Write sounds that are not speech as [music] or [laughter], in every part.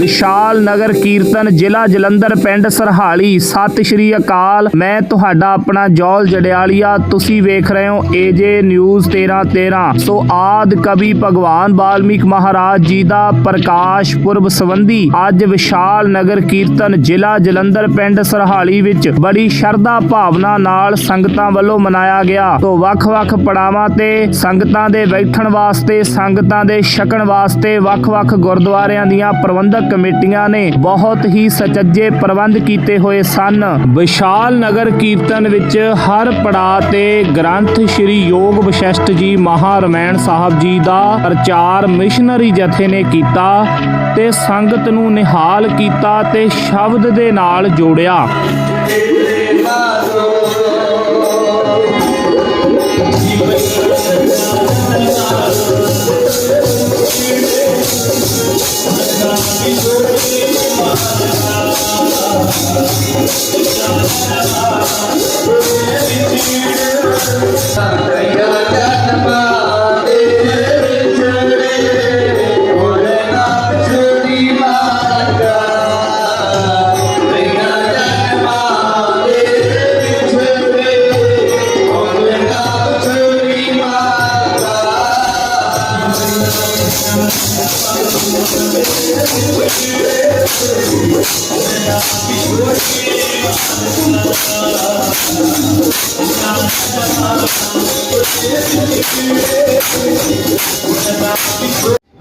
ਵਿਸ਼ਾਲ ਨਗਰ ਕੀਰਤਨ ਜ਼ਿਲ੍ਹਾ ਜਲੰਧਰ, ਪਿੰਡ ਸਰਹਾਲੀ। ਸਤਿ ਸ਼੍ਰੀ ਅਕਾਲ। ਮੈਂ ਤੁਹਾਡਾ ਆਪਣਾ ਜੌਲ ਜੜਿਆਲੀਆ। ਤੁਸੀਂ ਵੇਖ ਰਹੇ ਹੋ ਏਜੇ ਨਿਊਜ਼ 1313 ਸੋ ਆਦ ਕਵੀ ਭਗਵਾਨ ਵਾਲਮੀਕ ਮਹਾਰਾਜ ਜੀ ਦਾ ਪ੍ਰਕਾਸ਼ ਪੁਰਬ ਸੰਬੰਧੀ ਅੱਜ ਵਿਸ਼ਾਲ ਨਗਰ ਕੀਰਤਨ ਜ਼ਿਲ੍ਹਾ ਜਲੰਧਰ, ਪਿੰਡ ਸਰਹਾਲੀ ਵਿੱਚ ਬੜੀ ਸ਼ਰਧਾ ਭਾਵਨਾ ਨਾਲ ਸੰਗਤਾਂ ਵੱਲੋਂ ਮਨਾਇਆ ਗਿਆ। ਤੋਂ ਵੱਖ-ਵੱਖ ਪੜਾਵਾਂ ਤੇ ਸੰਗਤਾਂ ਦੇ ਬੈਠਣ ਵਾਸਤੇ, ਸੰਗਤਾਂ ਦੇ ਛਕਣ ਵਾਸਤੇ ਵੱਖ-ਵੱਖ ਗੁਰਦੁਆਰਿਆਂ ਦੀਆਂ ਪ੍ਰਬੰਧਕ ਕਮੇਟੀਆਂ ਨੇ ਬਹੁਤ ਹੀ ਸਚੱਜੇ ਪ੍ਰਬੰਧ ਕੀਤੇ ਹੋਏ ਸਨ। ਵਿਸ਼ਾਲ ਨਗਰ ਕੀਰਤਨ ਵਿੱਚ ਹਰ ਪੜਾਅ ਤੇ ਗ੍ਰੰਥ ਸ੍ਰੀ ਯੋਗ ਵਸ਼ਿਸ਼ਟ ਜੀ ਮਹਾਰਮੈਣ ਸਾਹਿਬ ਜੀ ਦਾ ਪ੍ਰਚਾਰ ਮਿਸ਼ਨਰੀ ਜਥੇ ਨੇ ਕੀਤਾ ਤੇ ਸੰਗਤ ਨੂੰ ਨਿਹਾਲ ਕੀਤਾ ਤੇ ਸ਼ਬਦ ਦੇ ਨਾਲ ਜੋੜਿਆ। Thank you.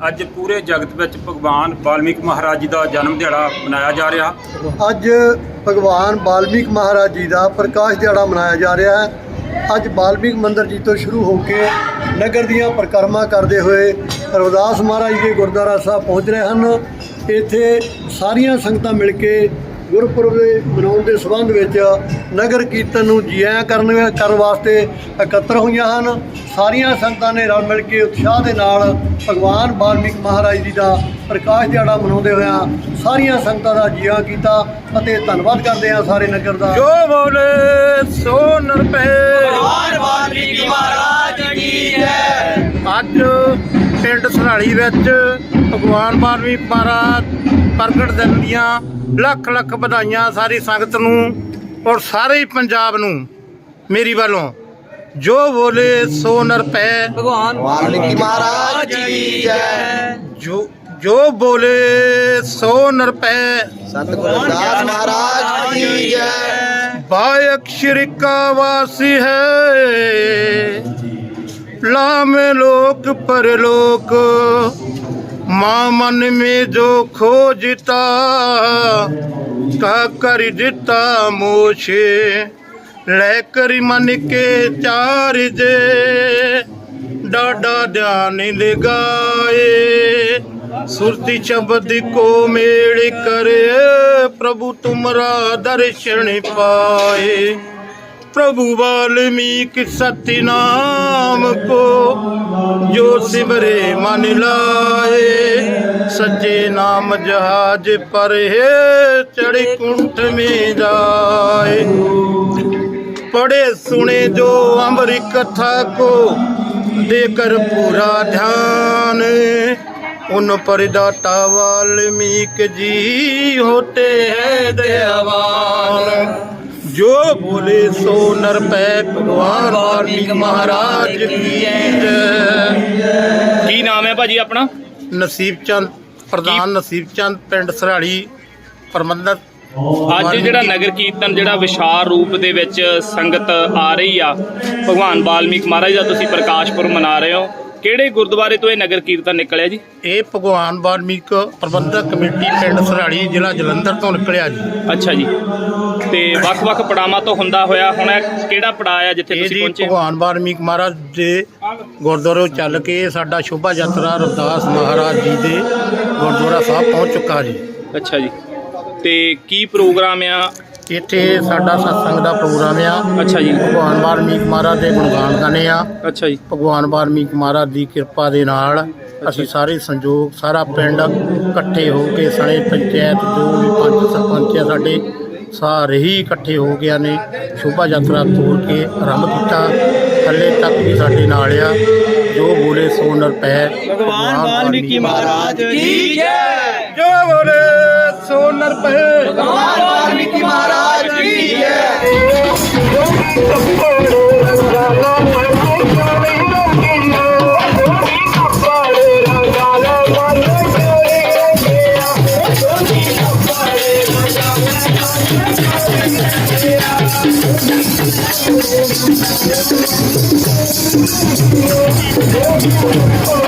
ਅੱਜ ਪੂਰੇ ਜਗਤ ਵਿੱਚ ਭਗਵਾਨ ਵਾਲਮੀਕ ਮਹਾਰਾਜ ਜੀ ਦਾ ਜਨਮ ਦਿਹਾੜਾ ਮਨਾਇਆ ਜਾ ਰਿਹਾ। ਅੱਜ ਭਗਵਾਨ ਵਾਲਮੀਕ ਮਹਾਰਾਜ ਜੀ ਦਾ ਪ੍ਰਕਾਸ਼ ਦਿਹਾੜਾ ਮਨਾਇਆ ਜਾ ਰਿਹਾ ਹੈ। ਅੱਜ ਬਾਲਮੀਕ ਮੰਦਰ ਜੀ ਤੋਂ ਸ਼ੁਰੂ ਹੋ ਕੇ ਨਗਰ ਦੀਆਂ ਪਰਿਕਰਮਾ ਕਰਦੇ ਹੋਏ ਰਵਿਦਾਸ ਮਹਾਰਾਜ ਦੇ ਗੁਰਦੁਆਰਾ ਸਾਹਿਬ ਪਹੁੰਚ ਰਹੇ ਹਨ। ਇੱਥੇ ਸਾਰੀਆਂ ਸੰਗਤਾਂ ਮਿਲ ਕੇ ਗੁਰਪੁਰਬ ਦੇ ਮਨਾਉਣ ਦੇ ਸੰਬੰਧ ਵਿੱਚ ਨਗਰ ਕੀਰਤਨ ਨੂੰ ਜੀ ਕਰਨ ਕਰਨ ਵਾਸਤੇ ਇਕੱਤਰ ਹੋਈਆਂ ਹਨ। ਸਾਰੀਆਂ ਸੰਗਤਾਂ ਨੇ ਰਲ ਮਿਲ ਕੇ ਉਤਸ਼ਾਹ ਦੇ ਨਾਲ ਭਗਵਾਨ ਬਾਲਮੀਕ ਮਹਾਰਾਜ ਜੀ ਦਾ ਪ੍ਰਕਾਸ਼ ਦਿਹਾੜਾ ਮਨਾਉਂਦੇ ਹੋਇਆ ਸਾਰੀਆਂ ਸੰਗਤਾਂ ਦਾ ਜੀ ਕੀਤਾ ਅਤੇ ਧੰਨਵਾਦ ਕਰਦੇ ਹਾਂ ਸਾਰੇ ਨਗਰ ਦਾ। ਜੋ ਬੋਲੇ ਸੋ ਨਰਪੇ ਪਿੰਡ ਸਰਾਲੀ ਵਿੱਚ ਭਗਵਾਨ 12ਵੀਂ ਪਾਰਾ ਪ੍ਰਗਟ ਦਿਨ ਦੀਆਂ ਲੱਖ ਲੱਖ ਵਧਾਈਆਂ ਸਾਰੀ ਸੰਗਤ ਨੂੰ ਔਰ ਸਾਰੇ ਪੰਜਾਬ ਨੂੰ ਮੇਰੀ ਵੱਲੋਂ। ਜੋ ਬੋਲੇ ਸੋ ਨਰ ਭਗਵਾਨ ਵਾਲਮੀਕੀ ਮਹਾਰਾਜ ਜੀ ਜੈ। ਜੋ ਜੋ ਬੋਲੇ ਸੋ ਨਰ ਸਤਿਗੁਰੂ ਦਾਸ ਮਹਾਰਾਜ ਜੀ ਜੈ। ਬਾਇਕ ਸ਼੍ਰੀ ਵਾਸੀ ਹੈ। लामे लोक परलोक माँ मन में जो खोजता का कर दिता मोछे लेकर मन के चार जे डाडा ध्यान लगाए सुरति शब्द को मेल करे प्रभु तुमरा दर्शन पाए प्रभु वाल्मीकि सत्य नाम को जो सिमरे मन लाए, सच्चे नाम जहाज़ पर है चढ़ कुंठ में जाए। पढ़े, सुने जो अमर कथा को देकर पूरा ध्यान, उन पर दाता वाल्मीकि जी होते हैं दयावान। ਜੋ ਬੋਲੇ ਸੋ ਨਰ ਪੈ ਭਗਵਾਨ ਵਾਲਮੀਕ ਮਹਾਰਾਜ ਕੀ ਜੈ। ਕੀ ਨਾਮ ਹੈ ਭਾਜੀ ਆਪਣਾ? ਨਸੀਬ ਚੰਦ ਪ੍ਰਧਾਨ ਨਸੀਬ ਚੰਦ ਪਿੰਡ ਸਰਾੜੀ ਪ੍ਰਬੰਧਕ। ਅੱਜ ਜਿਹੜਾ ਨਗਰ ਕੀਰਤਨ ਜਿਹੜਾ ਵਿਸ਼ਾਲ ਰੂਪ ਦੇ ਵਿੱਚ ਸੰਗਤ ਆ ਰਹੀ ਆ ਭਗਵਾਨ ਵਾਲਮੀਕ ਮਹਾਰਾਜ ਦਾ ਤੁਸੀਂ ਪ੍ਰਕਾਸ਼ਪੁਰ ਮਨਾ ਰਹੇ ਹੋ। ਕਿਹੜੇ ਗੁਰਦੁਆਰੇ ਤੋਂ ਇਹ ਨਗਰ ਕੀਰਤਨ ਨਿਕਲਿਆ ਜੀ? ਇਹ ਭਗਵਾਨ ਵਾਲਮੀਕ ਪ੍ਰਬੰਧਕ ਕਮੇਟੀ ਪਿੰਡ ਸਰਾਲੀ ਜ਼ਿਲ੍ਹਾ ਜਲੰਧਰ ਤੋਂ ਨਿਕਲਿਆ ਜੀ। ਅੱਛਾ ਜੀ। ਤੇ ਵੱਖ-ਵੱਖ ਪੜਾਵਾਂ ਤੋਂ ਹੁੰਦਾ ਹੋਇਆ ਹੁਣ ਇਹ ਕਿਹੜਾ ਪੜਾਅ ਆ ਜਿੱਥੇ ਇਹ ਤੁਸੀਂ ਜੀ ਪਹੁੰਚੇ? ਭਗਵਾਨ ਵਾਲਮੀਕ ਮਹਾਰਾਜ ਦੇ ਗੁਰਦੁਆਰੇ ਚੱਲ ਕੇ ਸਾਡਾ ਸ਼ੋਭਾ ਯਾਤਰਾ ਰਵਿਦਾਸ ਮਹਾਰਾਜ ਜੀ ਦੇ ਗੁਰਦੁਆਰਾ ਸਾਹਿਬ ਪਹੁੰਚ ਚੁੱਕਾ ਜੀ। ਅੱਛਾ ਜੀ। ਤੇ ਕੀ ਪ੍ਰੋਗਰਾਮ ਆ? ਇੱਥੇ ਸਾਡਾ ਸਤਸੰਗ ਦਾ ਪ੍ਰੋਗਰਾਮ ਆ। ਅੱਛਾ ਜੀ। ਭਗਵਾਨ ਵਾਲਮੀਕ ਮਹਾਰਾਜ ਦੇ ਗੁਣਗਾਨ ਗਾਣੇ ਆ। ਅੱਛਾ ਜੀ। ਭਗਵਾਨ ਵਾਲਮੀਕ ਮਹਾਰਾਜ ਦੀ ਕਿਰਪਾ ਦੇ ਨਾਲ ਅਸੀਂ ਸਾਰੇ ਸੰਯੋਗ ਸਾਰਾ ਪਿੰਡ ਇਕੱਠੇ ਹੋ ਕੇ ਸਣੇ ਪੰਚਾਇਤ ਜੋ ਵੀ ਪੰਚ ਸਰਪੰਚ ਆ ਸਾਡੇ ਸਾਰੇ ਹੀ ਇਕੱਠੇ ਹੋ ਗਿਆ ਨੇ ਸ਼ੋਭਾ ਯਾਤਰਾ ਤੋਰ ਕੇ ਆਰੰਭ ਕੀਤਾ। ਥੱਲੇ ਤੱਕ ਵੀ ਸਾਡੇ ਨਾਲ ਆ। ਜੋ ਬੋਲੇ ਸੋ ਨਰ ਪੈ ਭਗਵਾਨ ਵਾਲਮੀਕੀ ਮਹਾਰਾਜ ਕੀ ਜੈ। Oh, [laughs]